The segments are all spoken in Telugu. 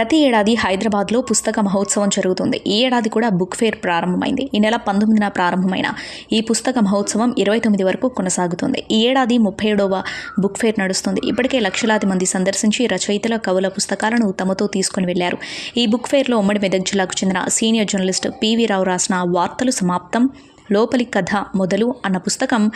ప్రతి ఏడాది హైదరాబాద్లో పుస్తక మహోత్సవం జరుగుతుంది. ఈ ఏడాది కూడా బుక్ ఫేర్ ప్రారంభమైంది. ఈ నెల పంతొమ్మిదిన ప్రారంభమైన ఈ పుస్తక మహోత్సవం ఇరవై తొమ్మిది వరకు కొనసాగుతుంది. ఈ ఏడాది ముప్పై ఏడవ బుక్ ఫేర్ నడుస్తుంది. ఇప్పటికే లక్షలాది మంది సందర్శించి రచయితల కవుల పుస్తకాలను తమతో తీసుకుని వెళ్ళారు. ఈ బుక్ ఫేర్లో ఉమ్మడి మెదక్ జిల్లాకు చెందిన సీనియర్ జర్నలిస్ట్ పివి రావు రాసిన వార్తలు సమాప్తం. లోపలి కథ మొదలు అన్న పుస్తకం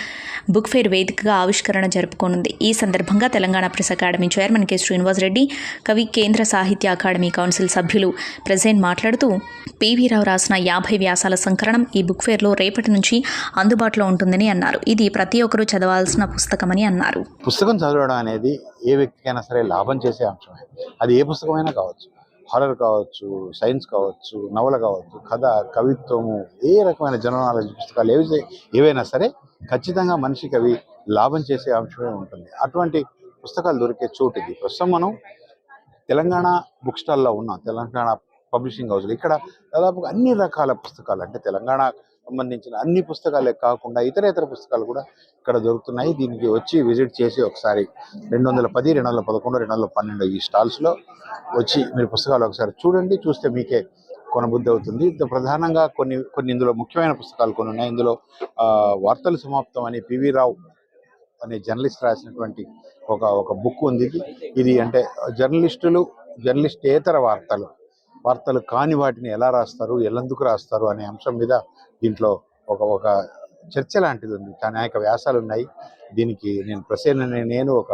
బుక్ ఫేర్ వేదికగా ఆవిష్కరణ జరుపుకోనుంది. ఈ సందర్భంగా Telangana press academy chairman K. Srinivas Reddy కవి కేంద్ర సాహిత్య అకాడమీ కౌన్సిల్ సభ్యులు ప్రజెంట్ మాట్లాడుతూ పివీరావు రాసిన యాభై వ్యాసాల సంకలనం ఈ బుక్ ఫేర్లో రేపటి నుంచి అందుబాటులో ఉంటుందని అన్నారు. ఇది ప్రతి ఒక్కరూ చదవాల్సిన పుస్తకమని అన్నారు. పుస్తకం చదవడం అనేది ఏ వ్యక్తికైనా సరే లాభం చేసే అంశమే. అది ఏ పుస్తకమైనా కావచ్చు. హారర్ కావచ్చు సైన్స్ కావచ్చు నవల కావచ్చు కథ కవిత్వము ఏ రకమైన జననాలజీ పుస్తకాలు ఏవి ఏవైనా సరే ఖచ్చితంగా మనిషికి అవి లాభం చేసే అంశమే ఉంటుంది. అటువంటి పుస్తకాలు దొరికే చోటు ఇది ప్రస్తుతం మనం తెలంగాణ బుక్ స్టాల్లో ఉన్నాం. తెలంగాణ పబ్లిషింగ్ హౌస్లో ఇక్కడ దాదాపుగా అన్ని రకాల పుస్తకాలు అంటే తెలంగాణ సంబంధించిన అన్ని పుస్తకాలే కాకుండా ఇతర ఇతర పుస్తకాలు కూడా ఇక్కడ దొరుకుతున్నాయి. దీనికి వచ్చి విజిట్ చేసి ఒకసారి రెండు వందల పది రెండు వందల పదకొండు రెండు వందల పన్నెండు ఈ స్టాల్స్లో వచ్చి మీరు పుస్తకాలు ఒకసారి చూడండి. చూస్తే మీకే కొనబుద్ధి అవుతుంది. ప్రధానంగా కొన్ని కొన్ని ఇందులో ముఖ్యమైన పుస్తకాలు కొన్ని ఉన్నాయి. ఇందులో వార్తలు సమాప్తం అనే పివి రావు అనే జర్నలిస్ట్ రాసినటువంటి ఒక ఒక బుక్ ఉంది ఇది. ఇది అంటే జర్నలిస్టులు జర్నలిస్టేతర వార్తలు వార్తలు కాని వాటిని ఎలా రాస్తారు ఎలాందుకు రాస్తారు అనే అంశం మీద దీంట్లో ఒక ఒక చర్చ లాంటిది ఉంది. కానీ అనేక వ్యాసాలు ఉన్నాయి. దీనికి నేను ప్రసేన నేను ఒక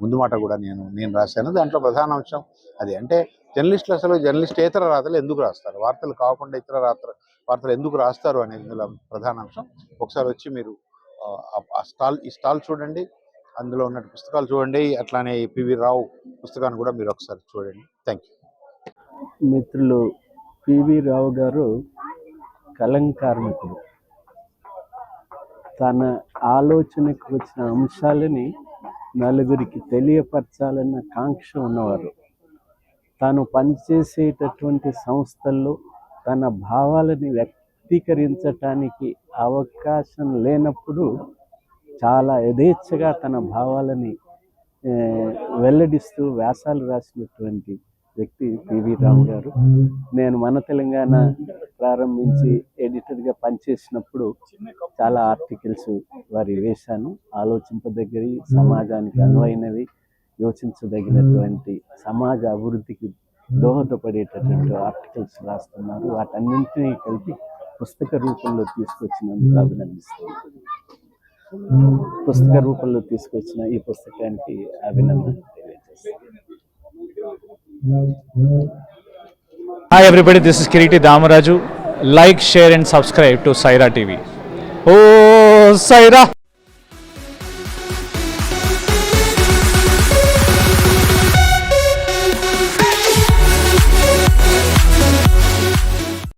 ముందు మాట కూడా నేను నేను రాశాను. దాంట్లో ప్రధాన అంశం అది అంటే జర్నలిస్టులు అసలు జర్నలిస్ట్ ఇతర రాతలు ఎందుకు రాస్తారు? వార్తలు కాకుండా ఇతర రాత్ర వార్తలు ఎందుకు రాస్తారు అనేది ఇందులో ప్రధాన అంశం. ఒకసారి వచ్చి మీరు ఆ, స్టాల్ ఈ స్టాల్ చూడండి. అందులో ఉన్న పుస్తకాలు చూడండి. అట్లానే పివి రావు పుస్తకాన్ని కూడా మీరు ఒకసారి చూడండి. థ్యాంక్ యూ మిత్రులు పివి రావు గారు కలం కార్మికుడు తన ఆలోచనకు వచ్చిన అంశాలని నలుగురికి తెలియపరచాలన్న కాంక్ష ఉన్నవారు. తాను పనిచేసేటటువంటి సంస్థల్లో తన భావాలని వ్యక్తీకరించటానికి అవకాశం లేనప్పుడు చాలా యథేచ్ఛగా తన భావాలని వెల్లడిస్తూ వ్యాసాలు రాసినటువంటి వ్యక్తి పివి రావు గారు. నేను మన తెలంగాణ ప్రారంభించి ఎడిటర్గా పనిచేసినప్పుడు చాలా ఆర్టికల్స్ వారి వేశాను. ఆలోచింపదగ్గవి సమాజానికి అనువైనవి యోచించదగినటువంటి సమాజ అభివృద్ధికి దోహదపడేటటువంటి ఆర్టికల్స్ రాస్తున్నారు. వాటన్నింటినీ కలిపి పుస్తక రూపంలో తీసుకొచ్చినందుకు అభినందిస్తున్నాను. పుస్తక రూపంలో తీసుకొచ్చిన ఈ పుస్తకానికి అభినందన తెలియజేస్తున్నాను. Hi everybody, this is Kiriti Damaraju. Like, share and subscribe to Saira TV. Oh, Saira!